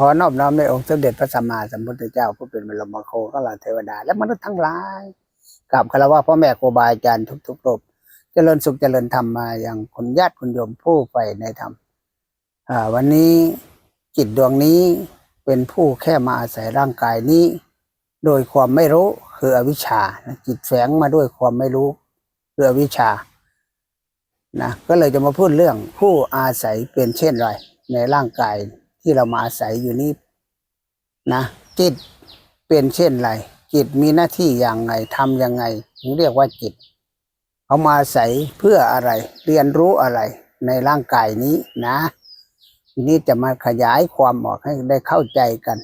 ขอนอบน้อมในองค์สมเด็จพระสัมมาสัมพุทธเจ้าผู้เป็นบรมโคก็ลาเทวดา และมนุษย์ทั้งหลายกับคารวะพ่อแม่ครูบาอาจารย์ทุกๆรูปเจริญสุขเจริญธรรมมาอย่างคุณญาติคุณโยมผู้ไปในธรรมวันนี้จิตดวงนี้เป็นผู้แค่มาอาศัยร่างกายนี้ โดยความไม่รู้คืออวิชชานะจิตแฝงมาด้วยความไม่รู้คืออวิชชานะก็เลยจะมาพูดเรื่องผู้อาศัยเป็นเช่นไรในร่างกาย ที่เรามาอาศัยอยู่นี้นะจิตเป็นเช่นไรจิตมีหน้าที่อย่างไงทำยังไงถึงเรียกว่าจิตเขามาอาศัยเพื่ออะไร เรียนรู้อะไรในร่างกายนี้นะ ทีนี้จะมาขยายความออกให้ได้เข้าใจกัน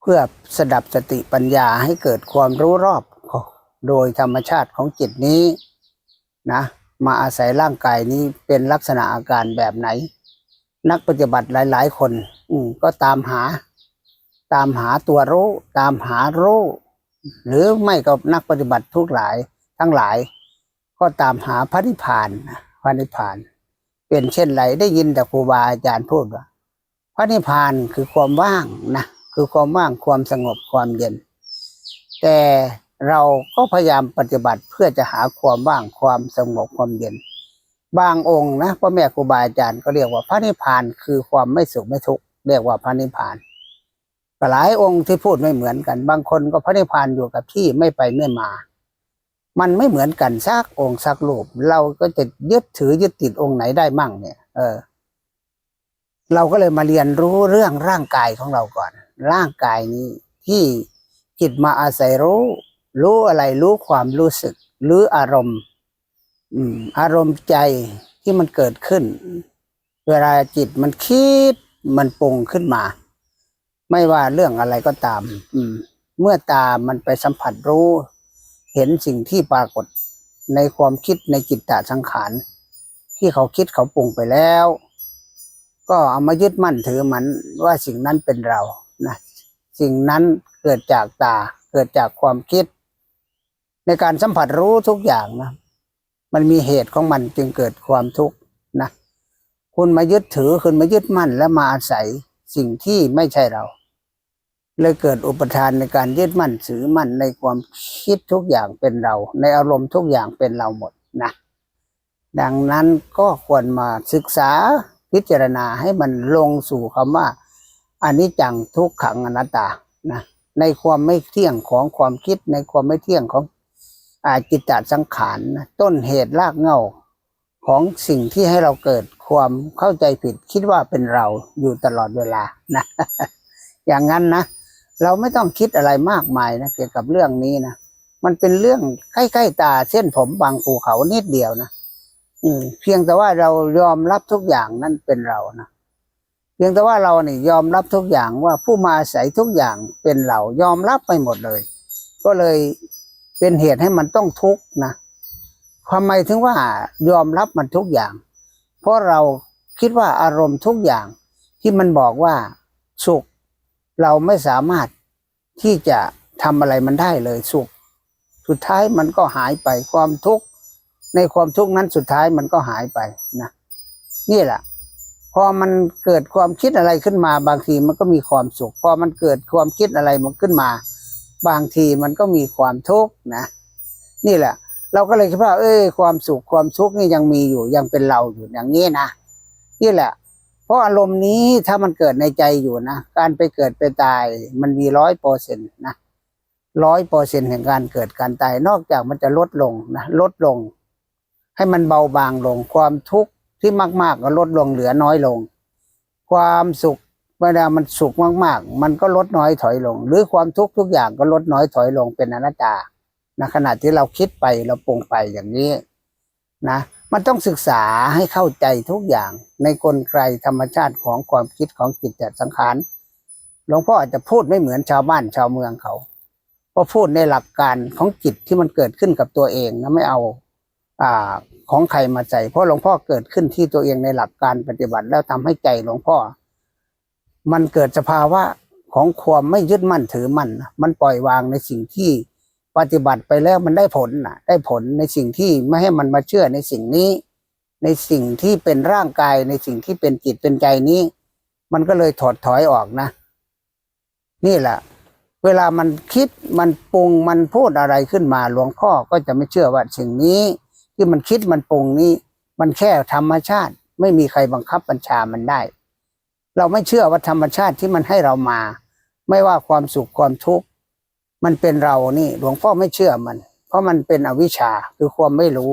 เพื่อสดับสติปัญญาให้เกิดความรู้รอบโดยธรรมชาติของจิตนี้นะ มาอาศัยร่างกายนี้เป็นลักษณะอาการแบบไหน นักปฏิบัติหลาย ๆ คน อืก็ตามหา ตามหาตัวรู้ ตามหารู้ หรือไม่ก็นักปฏิบัติทุกหลาย ทั้งหลาย ก็ตามหาพระนิพพานพระนิพพาน เป็นเช่นไรได้ยินแต่ครูบาอาจารย์พูดว่าพระนิพพานคือความว่างนะคือความว่างความสงบความเย็น แต่เราก็พยายามปฏิบัติเพื่อจะหาความว่างความสงบความเย็น บางองค์นะพ่อแม่ครูบาอาจารย์ก็เรียกว่าพระนิพพานคือความไม่สุขไม่ทุกข์เรียกว่าพระนิพพานหลายองค์ที่พูดไม่เหมือนกัน บางคนก็พระนิพพานอยู่กับที่ไม่ไปไม่มา มันไม่เหมือนกันสักองค์สักรูปเราก็จะยึดถือยึดติดองค์ไหนได้มั่งเนี่ย เออ เราก็เลยมาเรียนรู้เรื่องร่างกายของเราก่อน ร่างกายนี้ที่จิตมาอาศัยรู้ รู้อะไรรู้ความรู้สึก หรืออารมณ์ อารมณ์ใจที่มันเกิดขึ้น เวลาจิตมันคิดมันปรุงขึ้นมา ไม่ว่าเรื่องอะไรก็ตาม อืม เมื่อตามันไปสัมผัสรู้ เห็นสิ่งที่ปรากฏในความคิดในจิตตสังขาร ที่เขาคิดเขาปรุงไปแล้ว ก็เอามายึดมั่นถือมันว่าสิ่งนั้นเป็นเรานะสิ่งนั้นเกิดจากตาเกิดจากความคิด ในการสัมผัสรู้ทุกอย่างนะ มันมีเหตุของมันจึงเกิดความทุกข์นะคุณมายึดถือคุณมายึดมั่นและมาอาศัยสิ่งที่ไม่ใช่เรา เลยเกิดอุปทานในการยึดมั่นถือมั่นในความคิดทุกอย่างเป็นเรา ในอารมณ์ทุกอย่างเป็นเราหมดนะดังนั้นก็ควรมาศึกษาพิจารณาให้มันลงสู่คำว่าอันิจจังทุกขังอนัตตานะในความไม่เที่ยงของความคิดในความไม่เที่ยงของ อาจิตตสังขารต้นเหตุรากเหง้าของสิ่งที่ให้เราเกิดความเข้าใจผิดคิดว่าเป็นเราอยู่ตลอดเวลานะ อย่างนั้นนะ เราไม่ต้องคิดอะไรมากมายนะเกี่ยวกับเรื่องนี้นะมันเป็นเรื่องใกล้ๆตาเส้นผมบางภูเขานิดเดียวนะอืมเพียงแต่ว่าเรายอมรับทุกอย่างนั่นเป็นเรานะเพียงแต่ว่าเราเนี่ยยอมรับทุกอย่างว่าผู้มาอาศัยทุกอย่างเป็นเรายอมรับไปหมดเลย ก็เลย เป็นเหตุให้มันต้องทุกข์นะทำไมถึงว่ายอมรับมันทุกอย่าง เพราะเราคิดว่าอารมณ์ทุกอย่างที่มันบอกว่าสุข เราไม่สามารถที่จะทำอะไรมันได้เลยสุข สุดท้ายมันก็หายไปความทุกข์ในความทุกข์นั้นสุดท้ายมันก็หายไปนะนี่แหละพอมันเกิดความคิดอะไรขึ้นมาบางทีมันก็มีความสุข พอมันเกิดความคิดอะไรมันขึ้นมา บางทีมันก็มีความทุกข์นะ นี่แหละ เราก็เลยคิดว่าเอ้ยความสุขความทุกข์นี่ยังมีอยู่ยังเป็นเราอยู่อย่างนี้นะนี่แหละ เพราะอารมณ์นี้ถ้ามันเกิดในใจอยู่นะการไปเกิดไปตายมันมีร้อยเปอร์เซ็นต์นะร้อยเปอร์เซ็นต์แห่งการเกิดการตายนอกจากมันจะลดลงนะลดลง ให้มันเบาบางลง ความทุกข์ที่มาก ๆ ก็ลดลงเหลือน้อยลง ความสุข เวลามันสุขมากๆ มันก็ลดน้อยถอยลง หรือความทุกข์ทุกอย่างก็ลดน้อยถอยลงเป็นอนัตตานะขณะที่เราคิดไปเราปรุงไปอย่างนี้นะมันต้องศึกษาให้เข้าใจทุกอย่างในกลไกธรรมชาติของความคิดของจิตแต่สังขารหลวงพ่ออาจจะพูดไม่เหมือนชาวบ้านชาวเมืองเขาเพราะพูดในหลักการของจิตที่มันเกิดขึ้นกับตัวเองนะไม่เอาอ่าของใครมาใส่เพราะหลวงพ่อเกิดขึ้นที่ตัวเองในหลักการปฏิบัติแล้วทำให้ใจหลวงพ่อ มันเกิดสภาวะของความไม่ยึดมั่นถือมั่นมันปล่อยวางในสิ่งที่ปฏิบัติไปแล้วมันได้ผลนะได้ผลในสิ่งที่ไม่ให้มันมาเชื่อในสิ่งนี้ ในสิ่งที่เป็นร่างกายในสิ่งที่เป็นจิตเป็นใจนี้ มันก็เลยถอดถอยออกนะ นี่แหละ เวลามันคิดมันปรุงมันพูดอะไรขึ้นมาหลวงพ่อก็จะไม่เชื่อว่าสิ่งนี้ ที่มันคิดมันปรุงนี้ มันแค่ธรรมชาติ ไม่มีใครบังคับบัญชามันได้ เราไม่เชื่อว่าธรรมชาติที่มันให้เรามา ไม่ว่าความสุขความทุกข์มันเป็นเรานี่ หลวงพ่อไม่เชื่อมัน เพราะมันเป็นอวิชชาคือความไม่รู้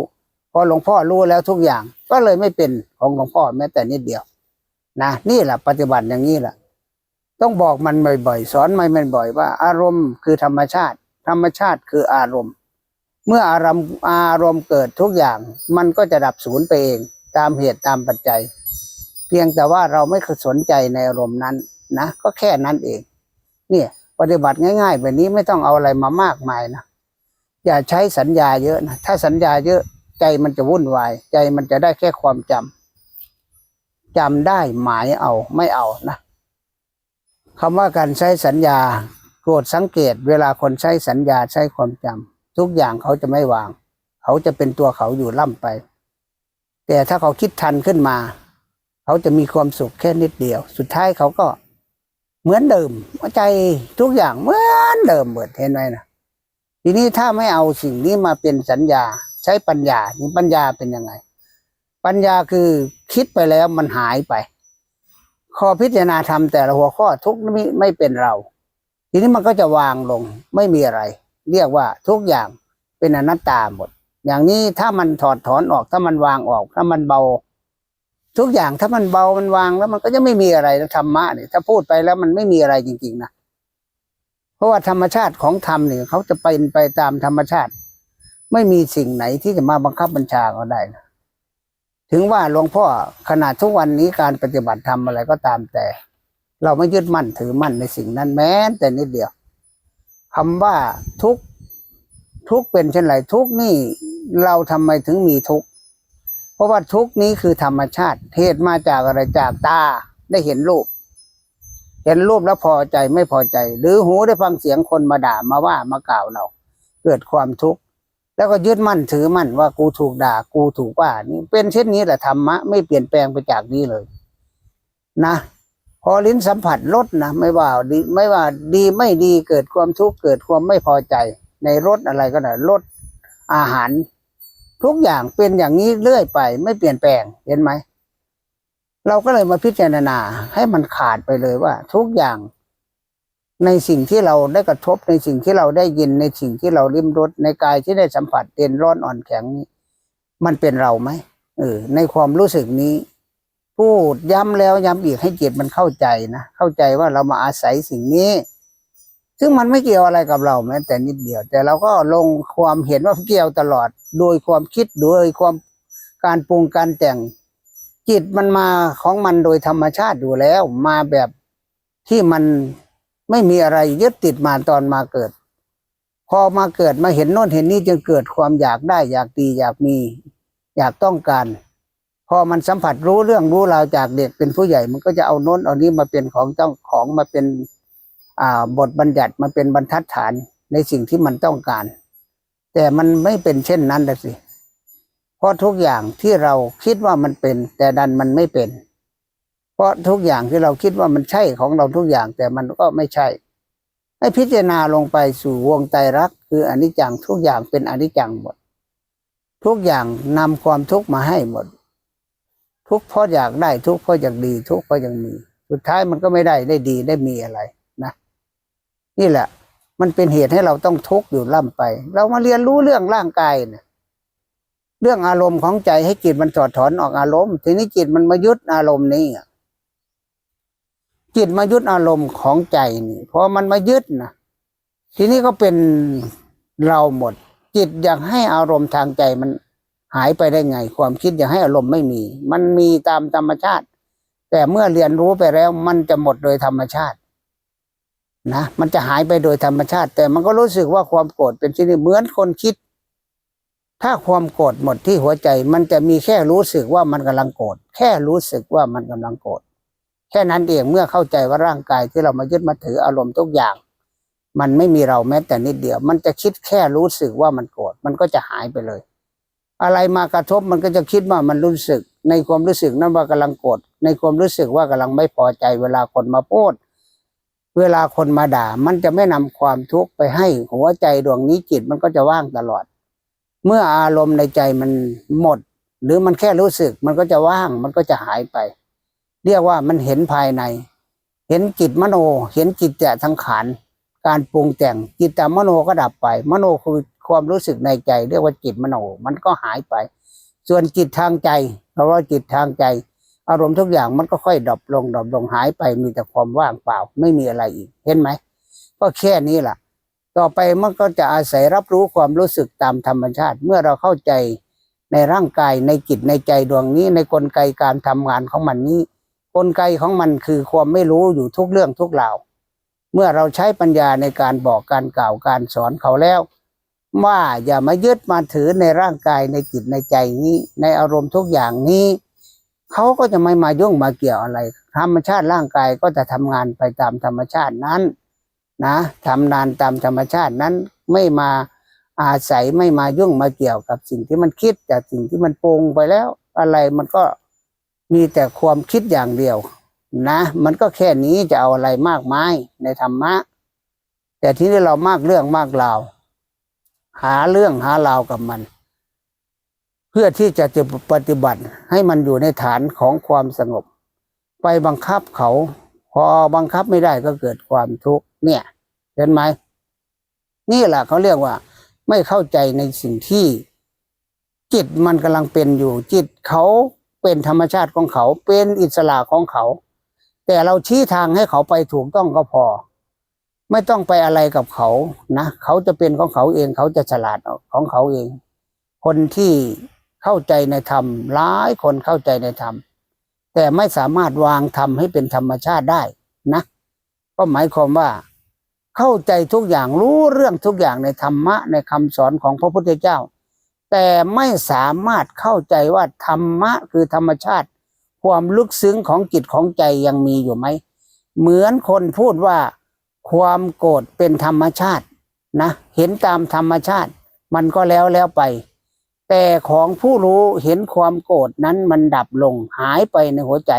พอหลวงพ่อรู้แล้วทุกอย่าง ก็เลยไม่เป็นของหลวงพ่อแม้แต่นิดเดียวนะนี่แหละปฏิบัติอย่างนี้แหละต้องบอกมันบ่อยๆ สอนมันบ่อยๆว่า อารมณ์คือธรรมชาติ ธรรมชาติคืออารมณ์ เมื่ออารมณ์อารมณ์เกิดทุกอย่าง มันก็จะดับศูนย์ไปเอง ตามเหตุตามปัจจัย เพียงแต่ว่าเราไม่สนใจในอารมณ์นั้นนะก็แค่นั้นเอง เนี่ยปฏิบัติง่าย ๆ แบบนี้ไม่ต้องเอาอะไรมามากมายนะอย่าใช้สัญญาเยอะนะถ้าสัญญาเยอะใจมันจะวุ่นวาย ใจมันจะได้แค่ความจำจำได้หมายเอาไม่เอานะคำว่าการใช้สัญญาโปรดสังเกต เวลาคนใช้สัญญาใช้ความจำทุกอย่างเขาจะไม่วาง เขาจะเป็นตัวเขาอยู่ล่ำไป แต่ถ้าเขาคิดทันขึ้นมา เขาจะมีความสุขแค่นิดเดียว สุดท้ายเขาก็เหมือนเดิมใจทุกอย่างเหมือนเดิมหมดเห็นไหมนะทีนี้ถ้าไม่เอาสิ่งนี้มาเป็นสัญญา ใช้ปัญญานี่ปัญญาเป็นยังไง ปัญญาคือคิดไปแล้วมันหายไป ข้อพิจารณาธรรมแต่ละหัวข้อทุกไม่ไม่เป็นเรา ทีนี้มันก็จะวางลงไม่มีอะไร เรียกว่าทุกอย่างเป็นอนัตตาหมด อย่างนี้ถ้ามันถอดถอนออกถ้ามันวางออก ถ้ามันเบา ทุกอย่างถ้ามันเบามันวางแล้วมันก็จะไม่มีอะไรธรรมะเนี่ยถ้าพูดไปแล้วมันไม่มีอะไรจริงๆนะเพราะว่าธรรมชาติของธรรมเนี่ยเขาจะเป็นไปตามธรรมชาติ ไม่มีสิ่งไหนที่จะมาบังคับบัญชาเขาได้นะถึงว่าหลวงพ่อขนาดทุกวันนี้การปฏิบัติธรรมอะไรก็ตามแต่ เราไม่ยึดมั่นถือมั่นในสิ่งนั้นแม้ แต่นิดเดียวคำว่าทุกทุกเป็นเช่นไรทุกนี่เราทำไมถึงมีทุก เพราะว่าทุกนี้คือธรรมชาติเหตุมาจากอะไรจากตาได้เห็นรูป เห็นรูปแล้วพอใจไม่พอใจ หรือหูได้ฟังเสียงคนมาด่ามาว่ามากล่าวเรา เกิดความทุกข์แล้วก็ยึดมั่นถือมั่นว่ากูถูกด่า กูถูกว่านี่เป็นเช่นนี้แหละธรรมะไม่เปลี่ยนแปลงไปจากนี้เลย นะพอลิ้นสัมผัสลดนะไม่ว่าดีไม่ว่าดีไม่ดีเกิดความทุกข์เกิดความไม่พอใจ ในรสอะไรก็ได้รสอาหาร ทุกอย่างเป็นอย่างนี้เรื่อยไป ไม่เปลี่ยนแปลงเห็นไหม เราก็เลยมาพิจารณาให้มันขาดไปเลยว่า ทุกอย่างในสิ่งที่เราได้กระทบในสิ่งที่เราได้ยินในสิ่งที่เราลิ้มรสในกายที่ได้สัมผัสเย็นร้อนอ่อนแข็งนี้มันเป็นเราไหมเออในความรู้สึกนี้ พูดย้ำแล้วย้ำอีกให้จิตมันเข้าใจนะเข้าใจว่าเรามาอาศัยสิ่งนี้ ซึ่งมันไม่เกี่ยวอะไรกับเราแม้แต่นิดเดียว แต่เราก็ลงความเห็นว่าเกี่ยวตลอด โดยความคิดโดยความการปรุงการแต่งจิตมันมาของมันโดยธรรมชาติอยู่แล้ว มาแบบที่มันไม่มีอะไรยึดติดมาตอนมาเกิด พอมาเกิดมาเห็นโน่นเห็นนี่จึงเกิดความอยากได้ อยากดีอยากมี อยากต้องการ พอมันสัมผัสรู้เรื่องรู้ราวจากเด็กเป็นผู้ใหญ่ มันก็จะเอาโน้นเอานี้มาเป็นของเจ้าของมาเป็น บทบัญญัติมาเป็นบรรทัดฐานในสิ่งที่มันต้องการ แต่มันไม่เป็นเช่นนั้นนะสิเพราะทุกอย่างที่เราคิดว่ามันเป็น แต่ดันมันไม่เป็น เพราะทุกอย่างที่เราคิดว่ามันใช่ของเราทุกอย่าง แต่มันก็ไม่ใช่ ให้พิจารณาลงไปสู่วงไตรลักษณ์คืออนิจจังทุกอย่างเป็นอนิจจังหมด ทุกอย่างนำความทุกข์มาให้หมด ทุกเพราะอยากได้ทุกเพราะอยากดี ทุกเพราะยังมี สุดท้ายมันก็ไม่ได้ได้ดีได้มีอะไร นี่แหละ มันเป็นเหตุให้เราต้องทุกข์อยู่ล่ำไป เรามาเรียนรู้เรื่องร่างกายเนี่ยเรื่องอารมณ์ของใจให้จิตมันถอดถอนออกอารมณ์ ทีนี้จิตมันมายึดอารมณ์นี้จิตมายึดอารมณ์ของใจนี่พอมันมายึดนะทีนี้ก็เป็นเราหมด จิตอยากให้อารมณ์ทางใจมันหายไปได้ไง ความคิดอยากให้อารมณ์ไม่มี มันมีตามธรรมชาติ แต่เมื่อเรียนรู้ไปแล้วมันจะหมดโดยธรรมชาติ นะมันจะหายไปโดยธรรมชาติ แต่มันก็รู้สึกว่าความโกรธเป็นสิ่งที่เหมือนคนคิด ถ้าความโกรธหมดที่หัวใจ มันจะมีแค่รู้สึกว่ามันกำลังโกรธแค่รู้สึกว่ามันกำลังโกรธแค่นั้นเองเมื่อเข้าใจว่าร่างกายที่เรามายึดมาถืออารมณ์ทุกอย่าง มันไม่มีเราแม้แต่นิดเดียว มันจะคิดแค่รู้สึกว่ามันโกรธมันก็จะหายไปเลย อะไรมากระทบมันก็จะคิดว่ามันรู้สึก ในความรู้สึกนั้นว่ากำลังโกรธในความรู้สึกว่ากำลังไม่พอใจเวลาคนมาพูด เวลาคนมาด่ามันจะไม่นำความทุกข์ไปให้ หัวใจดวงนี้จิตมันก็จะว่างตลอด เมื่ออารมณ์ในใจมันหมด หรือมันแค่รู้สึกมันก็จะว่างมันก็จะหายไป เรียกว่ามันเห็นภายใน เห็นจิตมโน เห็นจิตแต่ทั้งขานการปรุงแต่งจิตแต่มโนก็ดับไป มโนคือความรู้สึกในใจ เรียกว่าจิตมโน มันก็หายไป ส่วนจิตทางใจเพราะว่าจิตทางใจ อารมณ์ทุกอย่างมันก็ค่อยดรอปลงดรอปลงหายไปมีแต่ความว่างเปล่า ไม่มีอะไรอีก เห็นไหมก็แค่นี้แหละต่อไปมันก็จะอาศัยรับรู้ความรู้สึกตามธรรมชาติ เมื่อเราเข้าใจในร่างกายในจิตในใจดวงนี้ ในกลไกการทำงานของมันนี้ กลไกของมันคือความไม่รู้อยู่ทุกเรื่องทุกราวเมื่อเราใช้ปัญญาในการบอกการกล่าวการสอนเขาแล้ว ว่าอย่ามายึดมาถือในร่างกายในจิตในใจนี้ ในอารมณ์ทุกอย่างนี้ เขาก็จะไม่มายุ่งมาเกี่ยวอะไร ธรรมชาติร่างกายก็จะทำงานไปตามธรรมชาตินั้น นะทำนานตามธรรมชาตินั้นไม่มาอาศัยไม่มายุ่งมาเกี่ยวกับสิ่งที่มันคิดจากสิ่งที่มันปรุงไปแล้ว อะไรมันก็มีแต่ความคิดอย่างเดียว นะ มันก็แค่นี้จะเอาอะไรมากมายในธรรมะ แต่ที่นี่เรามากเรื่องมากราว หาเรื่องหาราวกับมัน พื่อที่จะจะปฏิบัติให้มันอยู่ในฐานของความสงบ ไปบังคับเขา พอบังคับไม่ได้ก็เกิดความทุกข์เนี่ยเห็นไหมนี่แหละเขาเรียกว่า ไม่เข้าใจในสิ่งที่ จิตมันกำลังเป็นอยู่ จิตเขาเป็นธรรมชาติของเขาเป็นอิสระของเขา แต่เราชี้ทางให้เขาไปถูกต้องก็พอ ไม่ต้องไปอะไรกับเขานะเขาจะเป็นของเขาเองเขาจะฉลาดของเขาเอง คนที่ เข้าใจในธรรมหลายคนเข้าใจในธรรม แต่ไม่สามารถวางธรรมให้เป็นธรรมชาติได้นะ ก็หมายความว่า เข้าใจทุกอย่างรู้เรื่องทุกอย่างในธรรมะในคำสอนของพระพุทธเจ้า แต่ไม่สามารถเข้าใจว่าธรรมะคือธรรมชาติ ความลึกซึ้งของจิตของใจยังมีอยู่ไหมเหมือนคนพูดว่า ความโกรธเป็นธรรมชาตินะ เห็นตามธรรมชาติ มันก็แล้วแล้วไป แต่ของผู้รู้เห็นความโกรธนั้นมันดับลงหายไปในหัวใจ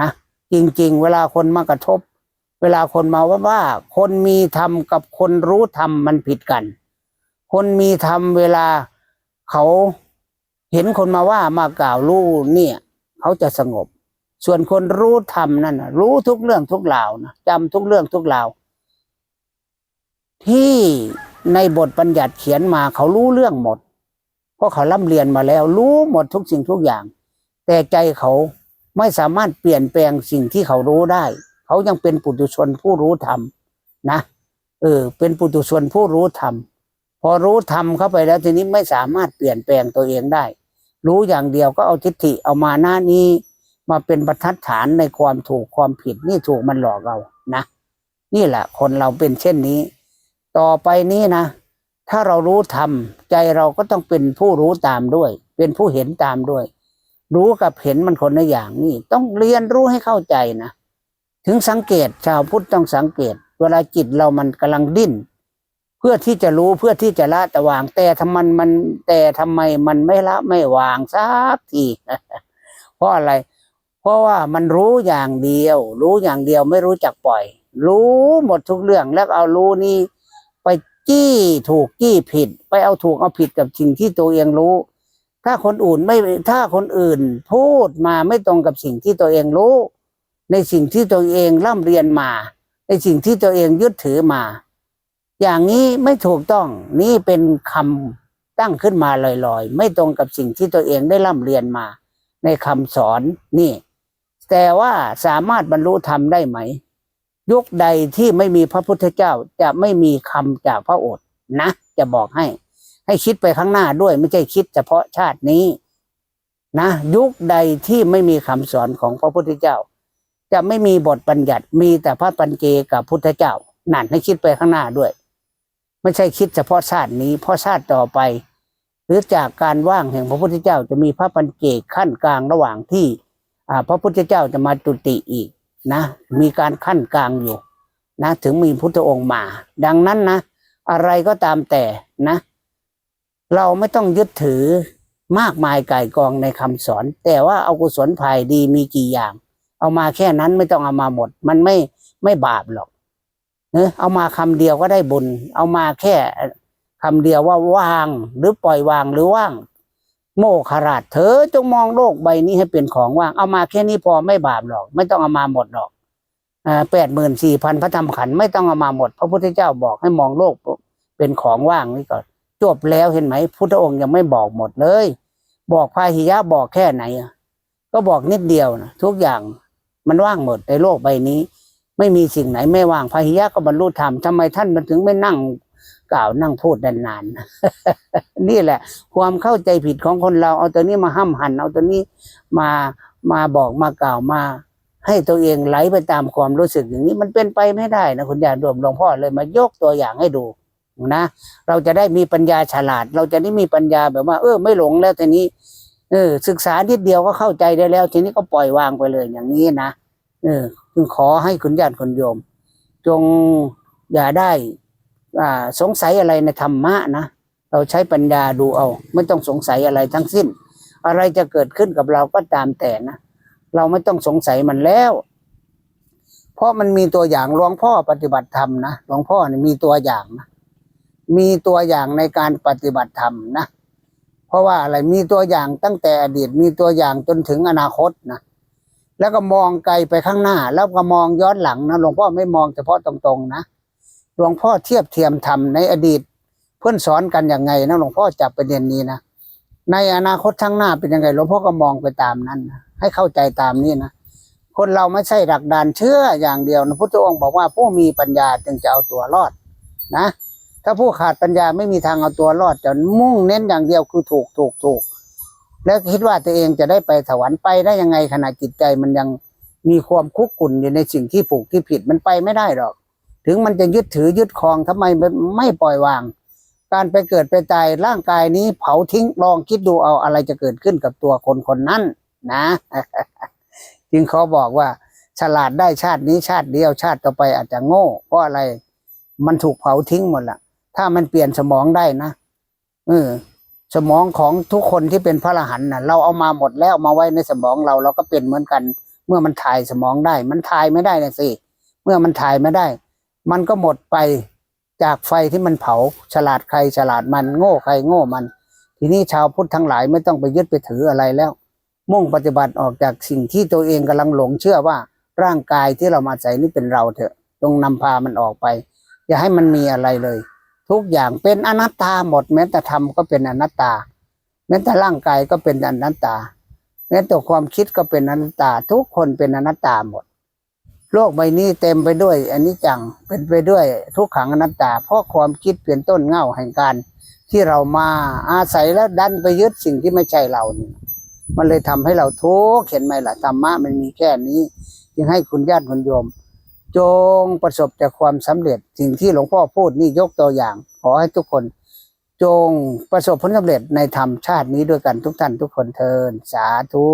นะ จริง ๆ เวลาคนมากระทบ เวลาคนมาว่าว่า คนมีธรรมกับคนรู้ธรรมมันผิดกัน คนมีธรรมเวลาเขาเห็นคนมาว่ามากล่าวรู้เนี่ย เขาจะสงบ ส่วนคนรู้ธรรมนั่นรู้ทุกเรื่องทุกราวนะจำทุกเรื่องทุกราวที่ในบทบัญญัติเขียนมาเขารู้เรื่องหมด เพราะเขาล่ำเรียนมาแล้ว รู้หมดทุกสิ่งทุกอย่าง แต่ใจเขาไม่สามารถเปลี่ยนแปลงสิ่งที่เขารู้ได้ เขายังเป็นปุถุชนผู้รู้ธรรมนะเออเป็นปุถุชนผู้รู้ธรรมพอรู้ธรรมเข้าไปแล้วทีนี้ไม่สามารถเปลี่ยนแปลงตัวเองได้ รู้อย่างเดียวก็เอาทิฏฐิเอามาหน้านี้ มาเป็นบรรทัดฐานในความถูกความผิดนี่ถูกมันหลอกเรานะ นี่แหละ คนเราเป็นเช่นนี้ ต่อไปนี้นะ ถ้าเรารู้ธรรมใจเราก็ต้องเป็นผู้รู้ตามด้วย เป็นผู้เห็นตามด้วย รู้กับเห็นมันคนละอย่างนี่ ต้องเรียนรู้ให้เข้าใจนะถึงสังเกตชาวพุทธต้องสังเกต เวลาจิตเรามันกำลังดิ้น เพื่อที่จะรู้เพื่อที่จะละแต่วาง แต่ทำมันมันแต่ทำไมมันไม่ละไม่วางสักทีเพราะอะไร เพราะว่ามันรู้อย่างเดียว รู้อย่างเดียวไม่รู้จักปล่อย รู้หมดทุกเรื่องแล้วเอารู้นี่ ไปจี้ถูกจี้ผิด ไปเอาถูกเอาผิดกับสิ่งที่ตัวเองรู้ ถ้าคนอื่นไม่ถ้าคนอื่นพูดมาไม่ตรงกับสิ่งที่ตัวเองรู้ ในสิ่งที่ตัวเองร่ำเรียนมา ในสิ่งที่ตัวเองยึดถือมา อย่างนี้ไม่ถูกต้องนี่เป็นคำตั้งขึ้นมาลอยๆ ไม่ตรงกับสิ่งที่ตัวเองได้ร่ำเรียนมา ในคำสอนนี่ แต่ว่าสามารถบรรลุธรรมได้ไหม ยุคใดที่ไม่มีพระพุทธเจ้าจะไม่มีคำจากพระโอษฐ์นะ จะบอกให้ ให้คิดไปข้างหน้าด้วย ไม่ใช่คิดเฉพาะชาตินี้ นะ ยุคใดที่ไม่มีคำสอนของพระพุทธเจ้า จะไม่มีบทบัญญัติมีแต่พระปัญเจกับพุทธเจ้านั่นให้คิดไปข้างหน้าด้วย ไม่ใช่คิดเฉพาะชาตินี้เพราะชาติต่อไป หรือจากการว่างแห่งพระพุทธเจ้าจะมีพระปัญเจกขั้นกลางระหว่างที่พระพุทธเจ้าจะมาจุติอีก นะมีการขั้นกลางอยู่นะถึงมีพุทธองค์มา ดังนั้นนะ อะไรก็ตามแต่นะ เราไม่ต้องยึดถือมากมายไก่กองในคำสอน แต่ว่าเอากุศลภายดีมีกี่อย่าง เอามาแค่นั้นไม่ต้องเอามาหมด มันไม่ไม่บาปหรอกเนอะเอามาคำเดียวก็ได้บุญ เอามาแค่คำเดียวว่าว่างหรือปล่อยวางหรือว่าง โมขราดเธอจงมองโลกใบนี้ให้เป็นของว่าง เอามาแค่นี้พอไม่บาปหรอก ไม่ต้องเอามาหมดหรอกแปดหมื่นสี่พันพระธรรมขันธ์ไม่ต้องเอามาหมด พระพุทธเจ้าบอกให้มองโลกเป็นของว่างนี่ก่อนจบแล้วเห็นไหมพุทธองค์ยังไม่บอกหมดเลย บอกพาหิยะบอกแค่ไหนก็บอกนิดเดียวนะทุกอย่างมันว่างหมดในโลกใบนี้ ไม่มีสิ่งไหนไม่ว่างพาหิยะก็บรรลุธรรมทำไมท่านมันถึงไม่นั่ง กล่าวนั่งพูดนานๆนี่แหละ ความเข้าใจผิดของคนเรา เอาตัวนี้มาห้ามหันเอาตัวนี้มามาบอกมากล่าวมา ให้ตัวเองไหลไปตามความรู้สึกอย่างนี้มันเป็นไปไม่ได้นะคุณยายรวมหลวงพ่อเลยมายกตัวอย่างให้ดูนะเราจะได้มีปัญญาฉลาด เราจะได้มีปัญญาแบบว่า เออ ไม่หลงแล้วทีนี้เออ ศึกษานิดเดียวก็เข้าใจได้แล้ว ทีนี้ก็ปล่อยวางไปเลยอย่างนี้นะเออจึงขอให้คุณญาติคุณโยม จงอย่าได้ สงสัยอะไรในธรรมะนะเราใช้ปัญญาดูเอา ไม่ต้องสงสัยอะไรทั้งสิ้น อะไรจะเกิดขึ้นกับเราก็ตามแต่นะเราไม่ต้องสงสัยมันแล้ว เพราะมันมีตัวอย่างหลวงพ่อปฏิบัติธรรมนะหลวงพ่อนี่มีตัวอย่างนะมีตัวอย่างในการปฏิบัติธรรมนะเพราะว่าอะไรมีตัวอย่างตั้งแต่อดีตมีตัวอย่างจนถึงอนาคตนะแล้วก็มองไกลไปข้างหน้า แล้วก็มองย้อนหลังนะหลวงพ่อไม่มองเฉพาะตรงๆนะ หลวงพ่อเทียบเทียมธรรมในอดีต เพื่อนสอนกันอย่างไงนะหลวงพ่อจับประเด็นนี้นะในอนาคตข้างหน้าเป็นยังไงหลวงพ่อก็มองไปตามนั้นนะให้เข้าใจตามนี้นะคนเราไม่ใช่ดักดานเชื่ออย่างเดียวนะพุทธองค์บอกว่าผู้มีปัญญาจึงจะเอาตัวรอดนะ ถ้าผู้ขาดปัญญาไม่มีทางเอาตัวรอดจะมุ่งเน้นอย่างเดียวคือถูกถูกถูกแล้วคิดว่าตัวเองจะได้ไปสวรรค์ไปได้ยังไงขณะจิตใจมันยังมีความคุกกุ่นอยู่ในสิ่งที่ผูกที่ผิดมันไปไม่ได้หรอก ถึงมันจะยึดถือยึดครองทำไมมันไม่ปล่อยวาง การไปเกิดไปตายร่างกายนี้เผาทิ้งลองคิดดูเอาอะไรจะเกิดขึ้นกับตัวคนคนนั้นนะ จึงเขาบอกว่า ฉลาดได้ชาตินี้ชาติเดียวชาติต่อไปอาจจะโง่เพราะอะไรมันถูกเผาทิ้งหมดละถ้ามันเปลี่ยนสมองได้นะเออสมองของทุกคนที่เป็นพระอรหันต์นะเราเอามาหมดแล้วมาไว้ในสมองเราเราก็เป็นเหมือนกัน เมื่อมันถ่ายสมองได้ มันถ่ายไม่ได้นะสิเมื่อมันถ่ายไม่ได้ มันก็หมดไปจากไฟที่มันเผาฉลาดใครฉลาดมันโง่ใครโง่มัน ทีนี้ชาวพุทธทั้งหลายไม่ต้องไปยึดไปถืออะไรแล้ว มุ่งปฏิบัติออกจากสิ่งที่ตัวเองกำลังหลงเชื่อว่าร่างกายที่เรามาใส่นี่เป็นเราเถอะจงนำพามันออกไป อย่าให้มันมีอะไรเลย ทุกอย่างเป็นอนัตตาหมดแม้แต่ธรรมก็เป็นอนัตตา แม้แต่ร่างกายก็เป็นอนัตตาแม้แต่ความคิดก็เป็นอนัตตา ทุกคนเป็นอนัตตาหมด โลกใบนี้เต็มไปด้วยอันนี้จังเป็นไปด้วยทุกขังอนัตตา เพราะความคิดเป็นต้นเง้าแห่งการที่เรามาอาศัยแล้วดันไปยึดสิ่งที่ไม่ใช่เรานี่มันเลยทำให้เราทุกข์เห็นไหมล่ะธรรมะมันมีแค่นี้ จึงให้คุณญาติคุณโยม จงประสบแต่ความสำเร็จสิ่งที่หลวงพ่อพูดนี่ยกตัวอย่าง ขอให้ทุกคน จงประสบผลสำเร็จในธรรมชาตินี้ด้วยกันทุกท่านทุกคนเทินสาธุ